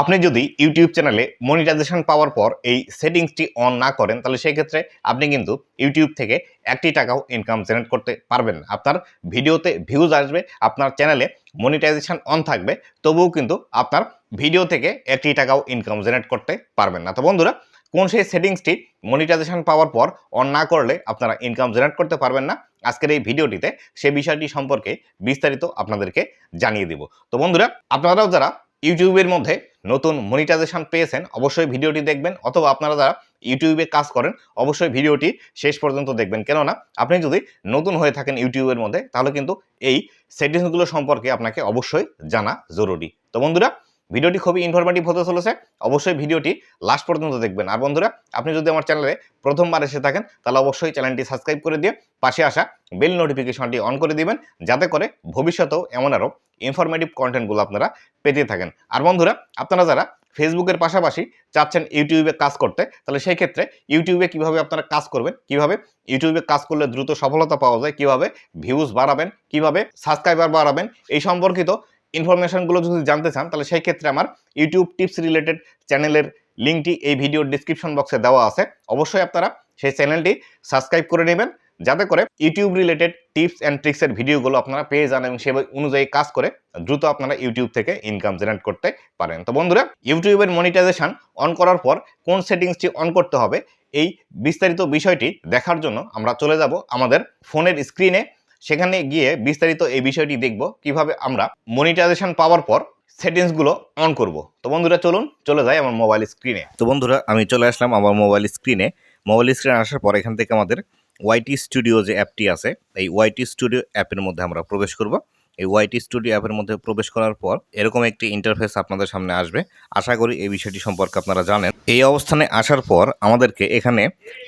আপনি যদি ইউটিউব চ্যানেলে মনিটাইজেশন পাওয়ার পর এই সেটিংসটি অন না করেন, তাহলে সেই ক্ষেত্রে আপনি কিন্তু ইউটিউব থেকে একটি টাকাও ইনকাম জেনারেট করতে পারবেন না। আপনার ভিডিওতে ভিউজ আসবে, আপনার চ্যানেলে মনিটাইজেশন অন থাকবে, তবুও কিন্তু আপনার ভিডিও থেকে একটি টাকাও ইনকাম জেনারেট করতে পারবেন না। তো বন্ধুরা, কোন সেই সেটিংসটি মনিটাইজেশন পাওয়ার পর অন না করলে আপনারা ইনকাম জেনারেট করতে পারবেন না, আজকের এই ভিডিওটিতে সে বিষয়টি সম্পর্কে বিস্তারিত আপনাদেরকে জানিয়ে দিব। তো বন্ধুরা, আপনারাও যারা ইউটিউবের মধ্যে নতুন মনিটাইজেশন পেয়েছেন, অবশ্যই ভিডিওটি দেখবেন। অথবা আপনারা যারা ইউটিউবে কাজ করেন, অবশ্যই ভিডিওটি শেষ পর্যন্ত দেখবেন। কেননা, আপনি যদি নতুন হয়ে থাকেন ইউটিউবের মধ্যে, তাহলে কিন্তু এই সেটিংসগুলো সম্পর্কে আপনাকে অবশ্যই জানা জরুরি। তো বন্ধুরা ভিডিওটি খুবই ইনফরমেটিভ হতে চলেছে। অবশ্যই ভিডিওটি লাস্ট পর্যন্ত দেখবেন। আর বন্ধুরা, আপনি যদি আমার চ্যানেলে প্রথমবার এসে থাকেন, তাহলে অবশ্যই চ্যানেলটি সাবস্ক্রাইব করে দিয়ে পাশে আসা বেল নোটিফিকেশনটি অন করে দিবেন, যাতে করে ভবিষ্যতেও এমন আরও ইনফরমেটিভ কন্টেন্টগুলো আপনারা পেতে থাকেন। আর বন্ধুরা, আপনারা যারা ফেসবুকের পাশাপাশি চাচ্ছেন ইউটিউবে কাজ করতে, তাহলে সেই ক্ষেত্রে ইউটিউবে কীভাবে আপনারা কাজ করবেন, কীভাবে ইউটিউবে কাজ করলে দ্রুত সফলতা পাওয়া যায়, কীভাবে ভিউজ বাড়াবেন, কীভাবে সাবস্ক্রাইবার বাড়াবেন, এই সম্পর্কিত ইনফরমেশনগুলো যদি জানতে চান, তাহলে সেই ক্ষেত্রে আমার ইউটিউব টিপস রিলেটেড চ্যানেলের লিঙ্কটি এই ভিডিওর ডিসক্রিপশন বক্সে দেওয়া আছে। অবশ্যই আপনারা সেই চ্যানেলটি সাবস্ক্রাইব করে নেবেন, যাতে করে ইউটিউব রিলেটেড টিপস অ্যান্ড ট্রিক্সের ভিডিওগুলো আপনারা পেয়ে যান এবং সে অনুযায়ী কাজ করে দ্রুত আপনারা ইউটিউব থেকে ইনকাম জেনারেট করতে পারেন। তো বন্ধুরা ইউটিউবের মনিটাইজেশন অন করার পর কোন সেটিংসটি অন করতে হবে, এই বিস্তারিত বিষয়টি দেখার জন্য আমরা চলে যাব আমাদের ফোনের স্ক্রিনে সেখানে গিয়ে বিস্তারিত এই বিষয়টি দেখব, কীভাবে আমরা মনিটাইজেশন পাওয়ার পর সেটিংসগুলো অন করব। তো বন্ধুরা, চলুন, চলে যাই আমার মোবাইল স্ক্রিনে তো বন্ধুরা, আমি চলে আসলাম আমার মোবাইল স্ক্রিনে মোবাইল স্ক্রিনে আসার পর এখান থেকে আমাদের ওয়াইটি স্টুডিও যে অ্যাপটি আছে, এই ওয়াইটি স্টুডিও অ্যাপের মধ্যে আমরা প্রবেশ করব। এই ওয়াইটি স্টুডিও অ্যাপের মধ্যে প্রবেশ করার পর এরকম একটি ইন্টারফেস আপনাদের সামনে আসবে। আশা করি এই বিষয়টি সম্পর্কে আপনারা জানেন। এই অবস্থানে আসার পর আমাদেরকে এখানে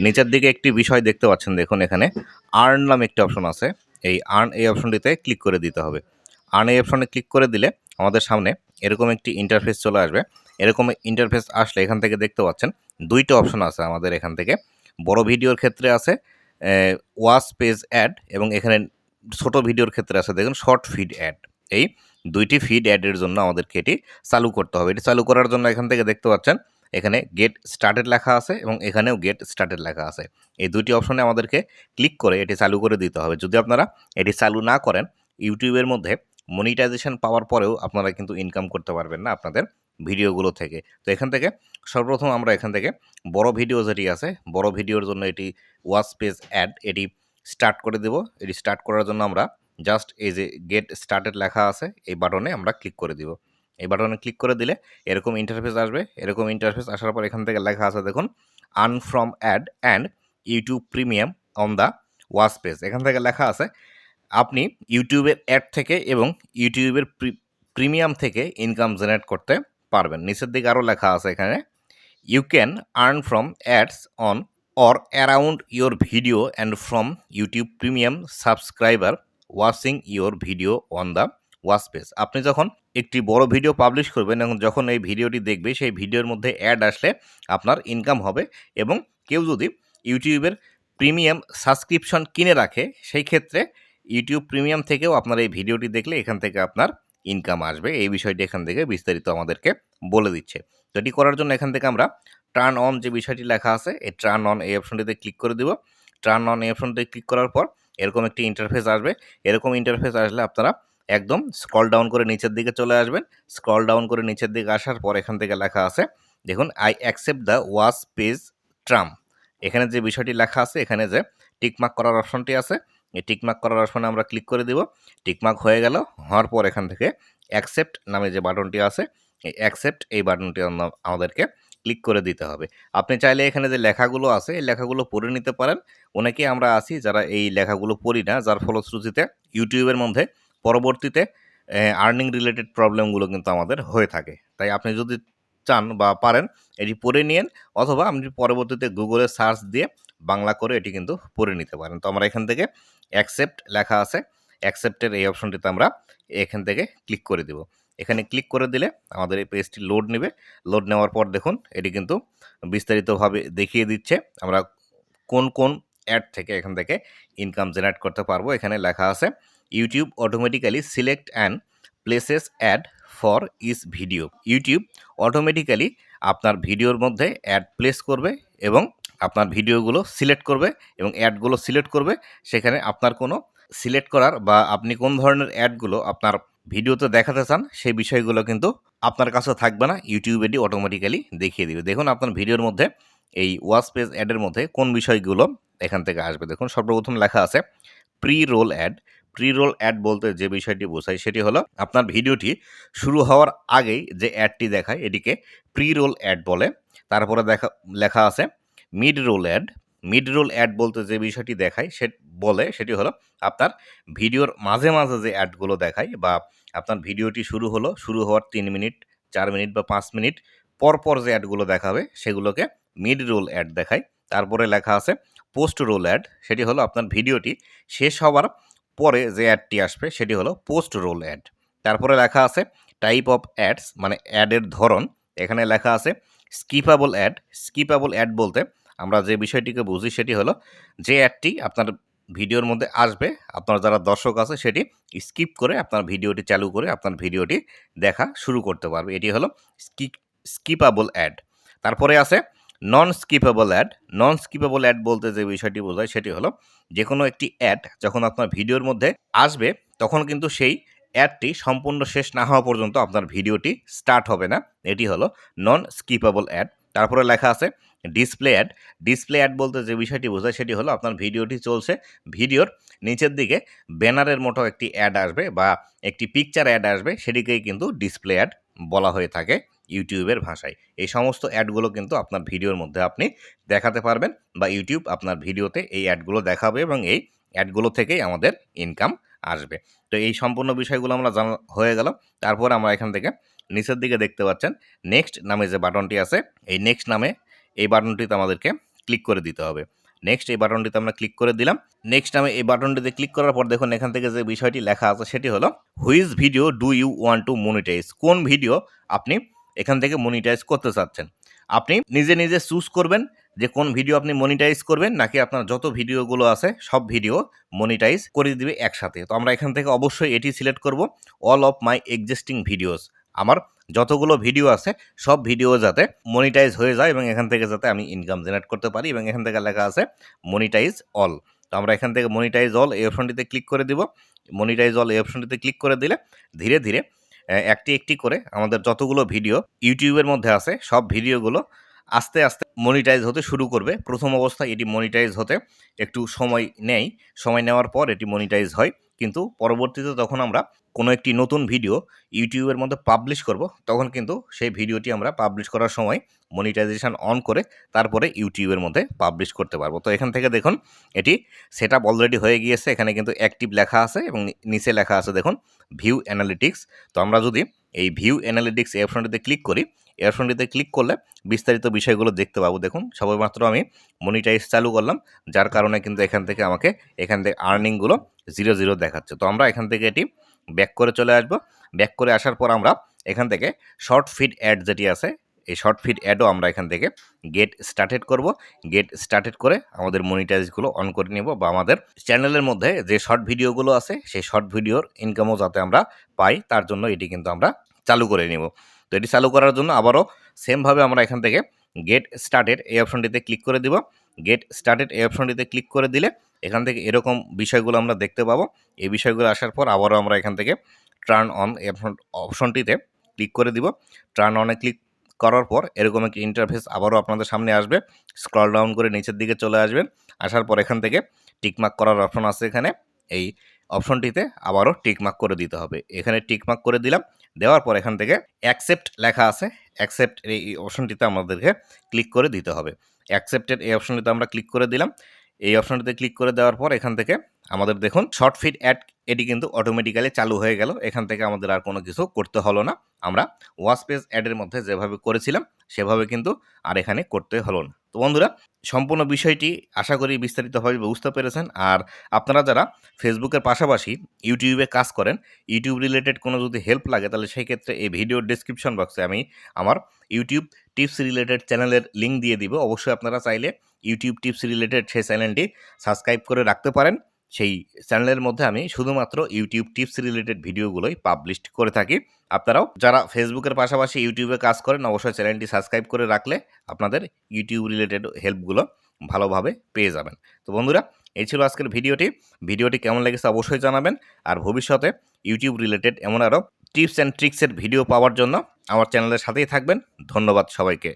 নিচের দিকে একটি বিষয় দেখতে পাচ্ছেন। দেখুন, এখানে আর্ন নামে একটি অপশন আছে। এই আর্ন এই অপশনটিতে ক্লিক করে দিতে হবে। আর্ন এই অপশনে ক্লিক করে দিলে আমাদের সামনে এরকম একটি ইন্টারফেস চলে আসবে। এরকম ইন্টারফেস আসলে এখান থেকে দেখতে পাচ্ছেন দুইটা অপশন আছে আমাদের এখান থেকে। বড় ভিডিওর ক্ষেত্রে আছে ওয়াচ পেজ অ্যাড এবং এখানে ছোট ভিডিওর ক্ষেত্রে আছে, দেখুন শর্ট ফিড অ্যাড এই দুইটি ফিড অ্যাডের জন্য আমাদেরকে এটি চালু করতে হবে। এটি চালু করার জন্য এখান থেকে দেখতে পাচ্ছেন এখানে গেট স্টার্টেড লেখা আছে এবং এখানেও গেট স্টার্টেড লেখা আছে। এই দুটি অপশনে আমাদেরকে ক্লিক করে এটি চালু করে দিতে হবে। যদি আপনারা এটি চালু না করেন, ইউটিউবের মধ্যে মনিটাইজেশন পাওয়ার পরেও আপনারা কিন্তু ইনকাম করতে পারবেন না আপনাদের ভিডিওগুলো থেকে। তো এখান থেকে সর্বপ্রথম আমরা এখান থেকে বড় ভিডিও যেটি আছে, বড় ভিডিওর জন্য এটি ওয়াচ পেজ অ্যাড এটি স্টার্ট করে দেব। এটি স্টার্ট করার জন্য আমরা জাস্ট এই যে গেট স্টার্টেড লেখা আছে, এই বাটনে আমরা ক্লিক করে দিব। এই বাটনে ক্লিক করে দিলে এরকম ইন্টারফেস আসবে। এরকম ইন্টারফেস আসার পর এখান থেকে লেখা আছে দেখুন earn from ad and YouTube premium on the watch page এখান থেকে লেখা আছে, আপনি ইউটিউবের অ্যাড থেকে এবং ইউটিউবের প্রিমিয়াম থেকে ইনকাম জেনারেট করতে পারবেন। নিচের দিকে আরও লেখা আছে এখানে you can earn from ads on or around your video and from YouTube premium subscriber watching your video on the watch page আপনি যখন একটি বড় ভিডিও পাবলিশ করবেন এবং যখন এই ভিডিওটি দেখবে, সেই ভিডিওর মধ্যে অ্যাড আসলে আপনার ইনকাম হবে এবং কেউ যদি ইউটিউবের প্রিমিয়াম সাবস্ক্রিপশন কিনে রাখে, সেই ক্ষেত্রে ইউটিউব প্রিমিয়াম থেকেও আপনার এই ভিডিওটি দেখলে এখান থেকে আপনার ইনকাম আসবে। এই বিষয়টি এখান থেকে বিস্তারিত আমাদেরকে বলে দিচ্ছে। তো এটি করার জন্য এখান থেকে আমরা টার্ন অন যে বিষয়টি লেখা আছে, এই টার্ন অন এই অপশনটিতে ক্লিক করে দিব। টার্ন অন এই অপশনটিতে ক্লিক করার পর এরকম একটি ইন্টারফেস আসবে। এরকম ইন্টারফেস আসলে আপনারা একদম স্ক্রল ডাউন করে নিচের দিকে চলে আসবেন। স্ক্রল ডাউন করে নিচের দিকে আসার পর এখান থেকে লেখা আছে, দেখুন I accept the watch page terms এখানে যে বিষয়টি লেখা আছে, এখানে যে টিকমার্ক করার অপশনটি আছে, এই টিকমার্ক করার অপশনে আমরা ক্লিক করে দিব। টিকমার্ক হয়ে গেল, হওয়ার পর এখান থেকে অ্যাকসেপ্ট নামে যে বাটনটি আছে, এই অ্যাকসেপ্ট এই বাটনটি আমাদেরকে ক্লিক করে দিতে হবে। আপনি চাইলে এখানে যে লেখাগুলো আছে, এই লেখাগুলো পড়ে নিতে পারেন। অনেকেই আমরা আছি যারা এই লেখাগুলো পড়ি না, যার ফলশ্রুতিতে ইউটিউবের মধ্যে পরবর্তীতে আর্নিং রিলেটেড প্রবলেমগুলো কিন্তু আমাদের হয়ে থাকে। তাই আপনি যদি চান বা পারেন, এটি পড়ে নিন অথবা আপনি পরবর্তীতে গুগলে সার্চ দিয়ে বাংলা করে এটি কিন্তু পড়ে নিতে পারেন। তো আমরা এখান থেকে অ্যাকসেপ্ট লেখা আছে। অ্যাকসেপ্টের এই অপশনটিতে আমরা এখান থেকে ক্লিক করে দেব। এখানে ক্লিক করে দিলে আমাদের এই পেজটি লোড নেবে। লোড নেওয়ার পর দেখুন, এটি কিন্তু বিস্তারিতভাবে দেখিয়ে দিচ্ছে। আমরা কোন কোন অ্যাড থেকে এখান থেকে ইনকাম জেনারেট করতে পারব। এখানে লেখা আছে YouTube automatically select and places ad for this video YouTube automatically আপনার ভিডিওর মধ্যে অ্যাড প্লেস করবে এবং আপনার ভিডিওগুলো সিলেক্ট করবে এবং অ্যাডগুলো সিলেক্ট করবে। সেখানে আপনার কোনো সিলেক্ট করার বা আপনি কোন ধরনের অ্যাডগুলো আপনার ভিডিওতে দেখাতে চান, সেই বিষয়গুলো কিন্তু আপনার কাছে থাকবে না। ইউটিউব এটি অটোমেটিক্যালি দেখিয়ে দিবে। দেখুন আপনার ভিডিওর মধ্যে এই পেজ অ্যাডের মধ্যে কোন বিষয়গুলো এখান থেকে আসবে। দেখুন সর্বপ্রথম লেখা আছে pre roll ad pre roll ad বলতে যে বিষয়টি বোঝায় সেটি হলো আপনার ভিডিওটি শুরু হওয়ার আগেই যে অ্যাডটি দেখায়, এটিকে প্রি রোল অ্যাড বলে। তারপরে দেখা, লেখা আছে mid roll ad mid roll ad বলতে যে বিষয়টি দেখায় সে, বলে সেটি হলো আপনার ভিডিওর মাঝে মাঝে যে অ্যাডগুলো দেখায় বা আপনার ভিডিওটি শুরু হলো, শুরু হওয়ার তিন মিনিট, চার মিনিট বা পাঁচ মিনিট পর পর যে অ্যাডগুলো দেখাবে সেগুলোকে মিড রোল অ্যাড দেখায়। তারপরে লেখা আছে পোস্ট রোল অ্যাড সেটি হলো আপনার ভিডিওটি শেষ হওয়ার পরে যে অ্যাডটি আসবে, সেটি হলো পোস্ট রোল অ্যাড তারপরে লেখা আছে টাইপ অফ অ্যাডস মানে অ্যাডের ধরন। এখানে লেখা আছে স্কিপাবল অ্যাড স্কিপাবল অ্যাড বলতে আমরা যে বিষয়টিকে বুঝি, সেটি হলো যে অ্যাডটি আপনার ভিডিওর মধ্যে আসবে, আপনার যারা দর্শক আছে, সেটি স্কিপ করে আপনার ভিডিওটি চালু করে আপনার ভিডিওটি দেখা শুরু করতে পারবে। এটি হলো স্কিপ স্কিপাবল অ্যাড তারপরে আছে non skippable ad non skippable ad বলতে যে বিষয়টি বোঝায় সেটি হলো যে কোনো একটি অ্যাড যখন আপনার ভিডিওর মধ্যে আসবে, তখন কিন্তু সেই অ্যাডটি সম্পূর্ণ শেষ না হওয়া পর্যন্ত আপনার ভিডিওটি স্টার্ট হবে না। এটি হলো নন স্কিপেবল অ্যাড তারপরে লেখা আছে ডিসপ্লে অ্যাড ডিসপ্লে অ্যাড বলতে যে বিষয়টি বোঝায় সেটি হলো আপনার ভিডিওটি চলছে, ভিডিওর নিচের দিকে ব্যানারের মতো একটি অ্যাড আসবে বা একটি পিকচার অ্যাড আসবে, সেটিকেই কিন্তু ডিসপ্লে অ্যাড বলা হয়ে থাকে। ইউটিউবের ভাষায়। এই সমস্ত অ্যাডগুলো কিন্তু আপনার ভিডিওর মধ্যে আপনি দেখাতে পারবেন বা ইউটিউব আপনার ভিডিওতে এই অ্যাডগুলো দেখাবে এবং এই অ্যাডগুলো থেকেই আমাদের ইনকাম আসবে। তো এই সম্পূর্ণ বিষয়গুলো আমরা জানা হয়ে গেল। তারপর আমরা এখান থেকে নিচের দিকে দেখতে পাচ্ছেন, নেক্সট নামে যে বাটনটি আছে, এই নেক্সট নামে এই বাটনটিতে আমাদেরকে ক্লিক করে দিতে হবে। নেক্সট এই বাটনটিতে আমরা ক্লিক করে দিলাম। নেক্সট নামে এই বাটনটিতে ক্লিক করার পর দেখুন, এখান থেকে যে বিষয়টি লেখা আছে সেটি হলো, which video do you want to monetise? কোন ভিডিও আপনি এখান থেকে মনিটাইজ করতে চাচ্ছেন। আপনি নিজে নিজে চুজ করবেন যে কোন ভিডিও আপনি মনিটাইজ করবেন, নাকি আপনার যত ভিডিওগুলো আছে, সব ভিডিও মনিটাইজ করে দিবে একসাথে। তো আমরা এখান থেকে অবশ্যই এটি সিলেক্ট করব all of my existing videos আমার যতগুলো ভিডিও আছে, সব ভিডিও যাতে মনিটাইজ হয়ে যায় এবং এখান থেকে যাতে আমি ইনকাম জেনারেট করতে পারি এবং এখান থেকে লেখা আছে মনিটাইজ অল তো আমরা এখান থেকে মনিটাইজ অল এই অপশনটিতে ক্লিক করে দিব। মনিটাইজ অল এই অপশনটিতে ক্লিক করে দিলে ধীরে ধীরে একটি একটি করে আমাদের যতগুলো ভিডিও ইউটিউবের মধ্যে আছে সব ভিডিওগুলো আস্তে আস্তে মনিটাইজ হতে শুরু করবে। প্রথম অবস্থায় এটি মনিটাইজ হতে একটু সময় নেয়। সময় নেওয়ার পর এটি মনিটাইজ হয়। কিন্তু পরবর্তীতে তখন আমরা কোনো একটি নতুন ভিডিও ইউটিউবের মধ্যে পাবলিশ করব। তখন কিন্তু সেই ভিডিওটি আমরা পাবলিশ করার সময় মনিটাইজেশন অন করে তারপরে ইউটিউবের মধ্যে পাবলিশ করতে পারব। তো এখান থেকে দেখুন, এটি সেট আপ অলরেডি হয়ে গিয়েছে। এখানে কিন্তু অ্যাক্টিভ লেখা আছে এবং নিচে লেখা আছে দেখুন ভিউ অ্যানালিটিক্স তো আমরা যদি এই ভিউ অ্যানালিটিক্স অপশনটিতে ক্লিক করি অপশনটিতে ক্লিক করলে বিস্তারিত বিষয়গুলো দেখতে পাবো। দেখুন, সবেমাত্র আমি মনিটাইজ চালু করলাম, যার কারণে কিন্তু এখান থেকে আমাকে এখান থেকে আর্নিংগুলো জিরো জিরো দেখাচ্ছে। তো আমরা এখান থেকে এটি ব্যাক করে চলে আসব। ব্যাক করে আসার পর আমরা এখান থেকে শর্ট ফিড অ্যাড যেটি আছে, এই শর্ট ফিড অ্যাডও আমরা এখান থেকে গেট স্টার্টেড করব। গেট স্টার্টেড করে আমাদের মনিটাইজগুলো অন করে নেব বা আমাদের চ্যানেলের মধ্যে যে শর্ট ভিডিওগুলো আছে, সেই শর্ট ভিডিওর ইনকামও যাতে আমরা পাই, তার জন্য এটি কিন্তু আমরা চালু করে নেব। তো এটি চালু করার জন্য আবারও সেমভাবে আমরা এখান থেকে গেট স্টার্টেড এই অপশনটিতে ক্লিক করে দিব। গেট স্টার্টেড এই অপশনটিতে ক্লিক করে দিলে এখান থেকে এরকম বিষয়গুলো আমরা দেখতে পাবো। এই বিষয়গুলো আসার পর আবারও আমরা এখান থেকে টার্ন অন অপশনটিতে ক্লিক করে দিব। টার্ন অনে ক্লিক করার পর এরকম একটি ইন্টারফেস আবারও আপনাদের সামনে আসবে। স্ক্রল ডাউন করে নিচের দিকে চলে আসবেন। আসার পর এখান থেকে টিকমার্ক করার অপশন আছে এখানে। এই অপশনটিতে আবারও টিকমার্ক করে দিতে হবে। এখানে টিকমার্ক করে দিলাম, দেওয়ার পর এখান থেকে অ্যাকসেপ্ট লেখা আছে। অ্যাকসেপ্ট এই অপশনটিতে আমাদেরকে ক্লিক করে দিতে হবে। অ্যাকসেপ্টেড এই অপশনটিতে আমরা ক্লিক করে দিলাম। এই অপশনটিতে ক্লিক করে দেওয়ার পর এখান থেকে আমাদের দেখুন শর্ট ফিট অ্যাড এটি কিন্তু অটোমেটিক্যালি চালু হয়ে গেল। এখান থেকে আমাদের আর কোনো কিছু করতে হলো না। আমরা ওয়াচ পেজ অ্যাডের মধ্যে যেভাবে করেছিলাম, সেভাবে কিন্তু আর এখানে করতে হলো না। তো বন্ধুরা, সম্পূর্ণ বিষয়টি আশা করি বিস্তারিতভাবে বুঝতে পেরেছেন। আর আপনারা যারা ফেসবুকের পাশাপাশি ইউটিউবে কাজ করেন, ইউটিউব রিলেটেড কোনো যদি হেল্প লাগে, তাহলে সেই ক্ষেত্রে এই ভিডিওর ডিসক্রিপশন বক্সে আমি আমার ইউটিউব টিপস রিলেটেড চ্যানেলের লিঙ্ক দিয়ে দিব। অবশ্যই আপনারা চাইলে ইউটিউব টিপস রিলেটেড সেই চ্যানেলটি সাবস্ক্রাইব করে রাখতে পারেন। সেই চ্যানেলের মধ্যে আমি শুধুমাত্র ইউটিউব টিপস রিলেটেড ভিডিওগুলোই পাবলিশ করে থাকি। আপনারাও যারা ফেসবুকের পাশাপাশি ইউটিউবে কাজ করেন, অবশ্যই চ্যানেলটি সাবস্ক্রাইব করে রাখলে আপনাদের ইউটিউব রিলেটেড হেল্পগুলো ভালোভাবে পেয়ে যাবেন। তো বন্ধুরা, এই ছিল আজকের ভিডিওটি ভিডিওটি কেমন লেগেছে অবশ্যই জানাবেন। আর ভবিষ্যতে ইউটিউব রিলেটেড এমন আরও টিপস অ্যান্ড ট্রিক্সের ভিডিও পাওয়ার জন্য আমার চ্যানেলের সাথেই থাকবেন। ধন্যবাদ সবাইকে।